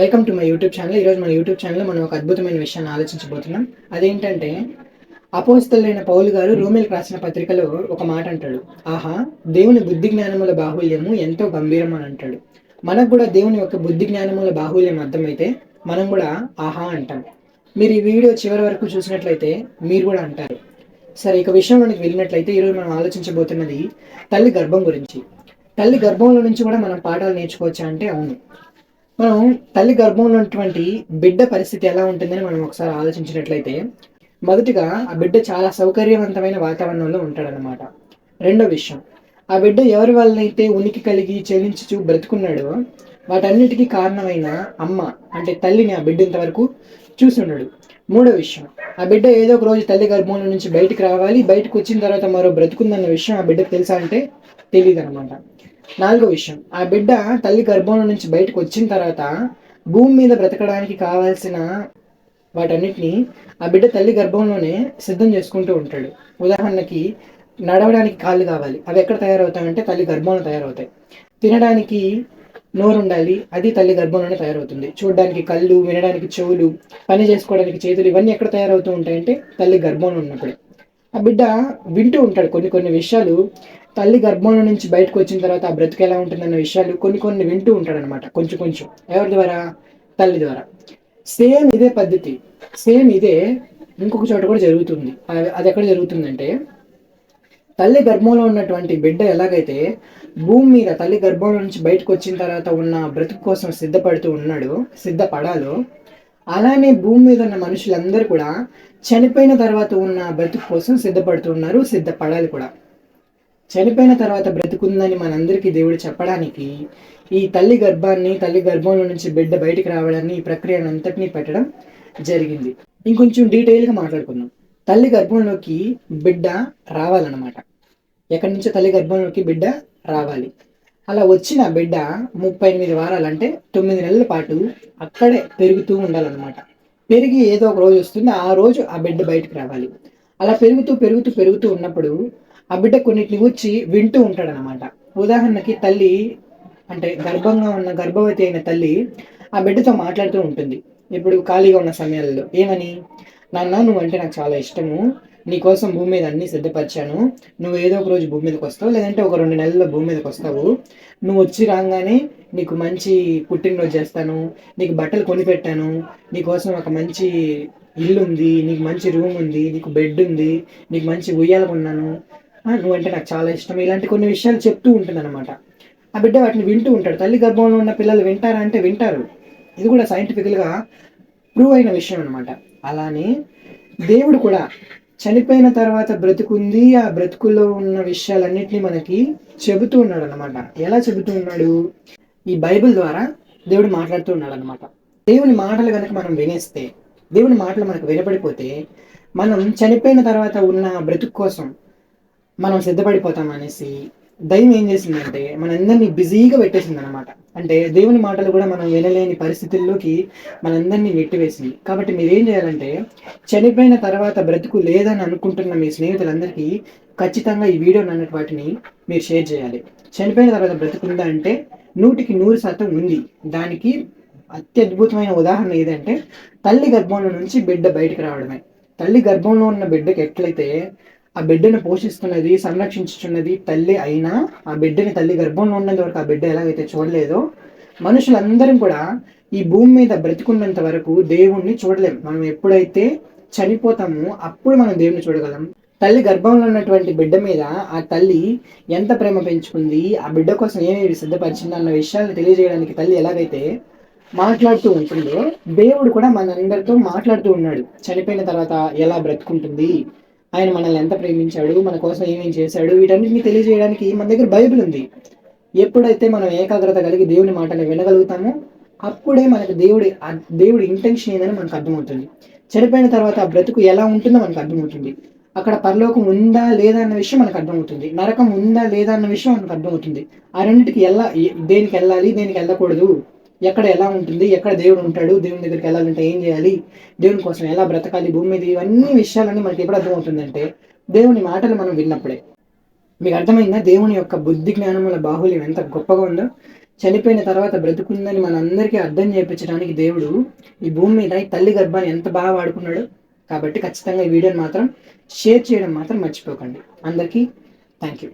Welcome to my YouTube channel ఈరోజు మన YouTube ఛానల్లో మనం ఒక అద్భుతమైన విషయాన్ని ఆలోచించబోతున్నాం. అదేంటంటే అపోస్తలైన పౌలు గారు రోమిల్కి రాసిన పత్రికలో ఒక మాట అంటాడు. ఆహా దేవుని బుద్ధి జ్ఞానముల బాహుల్యము ఎంతో గంభీరం అని అంటాడు. మనకు కూడా దేవుని యొక్క బుద్ధి జ్ఞానముల బాహుల్యం అర్థమైతే మనం కూడా ఆహా అంటాం. మీరు ఈ వీడియో చివరి వరకు చూసినట్లయితే మీరు కూడా అంటారు. సరే ఇక విషయంలోనికి వెళ్ళినట్లయితే ఈరోజు మనం ఆలోచించబోతున్నది తల్లి గర్భం గురించి. తల్లి గర్భంలో నుంచి కూడా మనం పాఠాలు నేర్చుకోవచ్చా అంటే అవును. మనం తల్లి గర్భంలో ఉన్నటువంటి బిడ్డ పరిస్థితి ఎలా ఉంటుందని మనం ఒకసారి ఆలోచించినట్లయితే మొదటిగా ఆ బిడ్డ చాలా సౌకర్యవంతమైన వాతావరణంలో ఉంటాడనమాట రెండో విషయం ఆ బిడ్డ ఎవరి వల్లనైతే ఉనికి కలిగి చెల్లించుచు బ్రతుకున్నాడో వాటన్నిటికీ కారణమైన అమ్మ అంటే తల్లిని ఆ బిడ్డ ఇంతవరకు చూసి ఉన్నాడు మూడో విషయం ఆ బిడ్డ ఏదో ఒక రోజు తల్లి గర్భంలో నుంచి బయటకు రావాలి బయటకు వచ్చిన తర్వాత మరో బ్రతుకుందన్న విషయం ఆ బిడ్డకు తెలుసా అంటే తెలియదు అనమాట నాలుగో విషయం. ఆ బిడ్డ తల్లి గర్భంలో నుంచి బయటకు వచ్చిన తర్వాత భూమి మీద బ్రతకడానికి కావాల్సిన వాటన్నిటిని ఆ బిడ్డ తల్లి గర్భంలోనే సిద్ధం చేసుకుంటూ ఉంటాడు. ఉదాహరణకి నడవడానికి కాళ్ళు కావాలి. అవి ఎక్కడ తయారవుతాయంటే తల్లి గర్భంలో తయారవుతాయి. తినడానికి నోరు ఉండాలి అది తల్లి గర్భంలోనే తయారవుతుంది. చూడడానికి కళ్ళు వినడానికి చెవులు పని చేసుకోవడానికి చేతులు ఇవన్నీ ఎక్కడ తయారవుతూ ఉంటాయంటే తల్లి గర్భంలో ఉన్నప్పుడు. ఆ బిడ్డ వింటూ ఉంటాడు కొన్ని కొన్ని విషయాలు. తల్లి గర్భంలో నుంచి బయటకు వచ్చిన తర్వాత ఆ బ్రతుకు ఎలా ఉంటుందన్న విషయాలు కొన్ని కొన్ని వింటూ ఉంటాడనమాట కొంచెం కొంచెం. ఎవరి ద్వారా? తల్లి ద్వారా. సేమ్ ఇదే పద్ధతి. సేమ్ ఇదే ఇంకొక చోట కూడా జరుగుతుంది. అది- ఎక్కడ జరుగుతుందంటే తల్లి గర్భంలో ఉన్నటువంటి బిడ్డ ఎలాగైతే భూమి మీద తల్లి గర్భంలో నుంచి బయటకు వచ్చిన తర్వాత ఉన్న బ్రతుకు కోసం సిద్ధపడుతూ ఉన్నాడు సిద్ధపడాలో అలానే భూమి మీద ఉన్న మనుషులందరూ కూడా చనిపోయిన తర్వాత ఉన్న బ్రతుకు కోసం సిద్ధపడుతున్నారు సిద్ధపడాలి కూడా. చనిపోయిన తర్వాత బ్రతుకుందని మనందరికీ దేవుడు చెప్పడానికి ఈ తల్లి గర్భాన్ని తల్లి గర్భంలో నుంచి బిడ్డ బయటికి రావడాన్ని ఈ ప్రక్రియను అంతటినీ పెట్టడం జరిగింది. ఇంకొంచెం డీటెయిల్గా మాట్లాడుకుందాం. తల్లి గర్భంలోకి బిడ్డ రావాలన్నమాట. ఎక్కడి నుంచో తల్లి గర్భంలోకి బిడ్డ రావాలి. అలా వచ్చిన బిడ్డ ముప్పై ఎనిమిది వారాలు అంటే తొమ్మిది నెలల పాటు అక్కడే పెరుగుతూ ఉండాలన్నమాట. పెరిగి ఏదో ఒక రోజు వస్తుంది ఆ రోజు ఆ బిడ్డ బయటకు రావాలి. అలా పెరుగుతూ పెరుగుతూ పెరుగుతూ ఉన్నప్పుడు ఆ బిడ్డ కొన్నిటిని వచ్చి వింటూ ఉంటాడనమాట ఉదాహరణకి తల్లి అంటే గర్భంగా ఉన్న గర్భవతి అయిన తల్లి ఆ బిడ్డతో మాట్లాడుతూ ఉంటుంది. ఇప్పుడు ఖాళీగా ఉన్న సమయాల్లో ఏమని? నాన్న నువ్వంటే నాకు చాలా ఇష్టము. నీకోసం భూమి మీద అన్ని సిద్ధపరిచాను. నువ్వు ఏదో ఒక రోజు భూమి మీదకి వస్తావు లేదంటే ఒక రెండు నెలల్లో భూమి మీదకి వస్తావు. నువ్వు వచ్చి రాగానే నీకు మంచి పుట్టినరోజు చేస్తాను. నీకు బట్టలు కొనిపెట్టాను నీ నీకోసం ఒక మంచి ఇల్లు ఉంది నీకు మంచి రూమ్ ఉంది నీకు బెడ్ ఉంది నీకు మంచి ఉయ్యాల కొన్నాను. నువ్వు నువ్వంటే నాకు చాలా ఇష్టం. ఇలాంటి కొన్ని విషయాలు చెప్తూ ఉంటుంది అనమాట ఆ బిడ్డ వాటిని వింటూ ఉంటాడు. తల్లి గర్భంలో ఉన్న పిల్లలు వింటారా అంటే వింటారు. ఇది కూడా సైంటిఫికల్గా ప్రూవ్ అయిన విషయం అనమాట అలానే దేవుడు కూడా చనిపోయిన తర్వాత బ్రతుకుంది. ఆ బ్రతుకుల్లో ఉన్న విషయాలన్నింటినీ మనకి చెబుతూ ఉన్నాడు అనమాట ఎలా చెబుతూ ఉన్నాడు? ఈ బైబిల్ ద్వారా దేవుడు మాట్లాడుతూ ఉన్నాడు అనమాట దేవుని మాటలు కనుక మనం వినేస్తే దేవుని మాటలు మనకు వినపడిపోతే మనం చనిపోయిన తర్వాత ఉన్న బ్రతుకు కోసం మనం సిద్ధపడిపోతాం అనేసి దైవం ఏం చేసిందంటే మనందరినీ బిజీగా పెట్టేసింది అనమాట అంటే దేవుని మాటలు కూడా మనం వినలేని పరిస్థితుల్లోకి మనందరినీ నెట్టివేసింది. కాబట్టి మీరేం చేయాలంటే చనిపోయిన తర్వాత బ్రతుకు లేదని అనుకుంటున్న మీ స్నేహితులందరికీ ఖచ్చితంగా ఈ వీడియో అన్నటి వాటిని మీరు షేర్ చేయాలి. చనిపోయిన తర్వాత బ్రతుకుందా అంటే నూటికి నూరు శాతం ఉంది. దానికి అత్యద్భుతమైన ఉదాహరణ ఏదంటే తల్లి గర్భంలో నుంచి బిడ్డ బయటకు రావడమే. తల్లి గర్భంలో ఉన్న బిడ్డకి ఎట్లయితే ఆ బిడ్డను పోషిస్తున్నది సంరక్షించుతున్నది తల్లి అయినా ఆ బిడ్డని తల్లి గర్భంలో ఉన్నంత వరకు ఆ బిడ్డ ఎలాగైతే చూడలేదో మనుషులందరం కూడా ఈ భూమి మీద బ్రతికున్నంత వరకు దేవుణ్ణి చూడలేం. మనం ఎప్పుడైతే చనిపోతామో అప్పుడు మనం దేవుణ్ణి చూడగలం. తల్లి గర్భంలో ఉన్నటువంటి బిడ్డ మీద ఆ తల్లి ఎంత ప్రేమ పెంచుకుంది ఆ బిడ్డ కోసం ఏమేమి సిద్ధపరిచింది అన్న విషయాలు తెలియజేయడానికి తల్లి ఎలాగైతే మాట్లాడుతూ ఉంటుందో దేవుడు కూడా మనందరితో మాట్లాడుతూ ఉన్నాడు. చనిపోయిన తర్వాత ఎలా బ్రతుకుంటుంది ఆయన మనల్ని ఎంత ప్రేమించాడు మన కోసం ఏమేమి చేశాడు వీటన్నిటిని తెలియజేయడానికి మన దగ్గర బైబిల్ ఉంది. ఎప్పుడైతే మనం ఏకాగ్రత కలిగి దేవుని మాటలు వినగలుగుతామో అప్పుడే మనకు దేవుడి దేవుడి ఇంటెన్షన్ ఏందని మనకు అర్థమవుతుంది. చనిపోయిన తర్వాత ఆ బ్రతుకు ఎలా ఉంటుందో మనకు అర్థమవుతుంది. అక్కడ పరలోకం ఉందా లేదా అన్న విషయం మనకు అర్థమవుతుంది. నరకం ఉందా లేదా అన్న విషయం మనకు అర్థమవుతుంది. ఆ రెండింటికి ఎలా దేనికి వెళ్ళాలి దేనికి వెళ్ళకూడదు? ఎక్కడ ఎలా ఉంటుంది ఎక్కడ దేవుడు ఉంటాడు దేవుని దగ్గరికి వెళ్ళాలంటే ఏం చేయాలి దేవుని కోసం ఎలా బ్రతకాలి భూమి మీద ఇవన్నీ విషయాలన్నీ మనకి ఎప్పుడు అర్థమవుతుందంటే దేవుని మాటలు మనం విన్నప్పుడే. మీకు అర్థమైందా? దేవుని యొక్క బుద్ధి జ్ఞానముల బాహుల్యం ఎంత గొప్పగా ఉందో? చనిపోయిన తర్వాత బ్రతుకుందని మనందరికీ అర్థం చేయించడానికి దేవుడు ఈ భూమి మీద ఈ తల్లి గర్భాన్ని ఎంత బాగా వాడుకున్నాడు కాబట్టి ఖచ్చితంగా ఈ వీడియోని మాత్రం షేర్ చేయడం మాత్రం మర్చిపోకండి. అందరికీ థ్యాంక్ యూ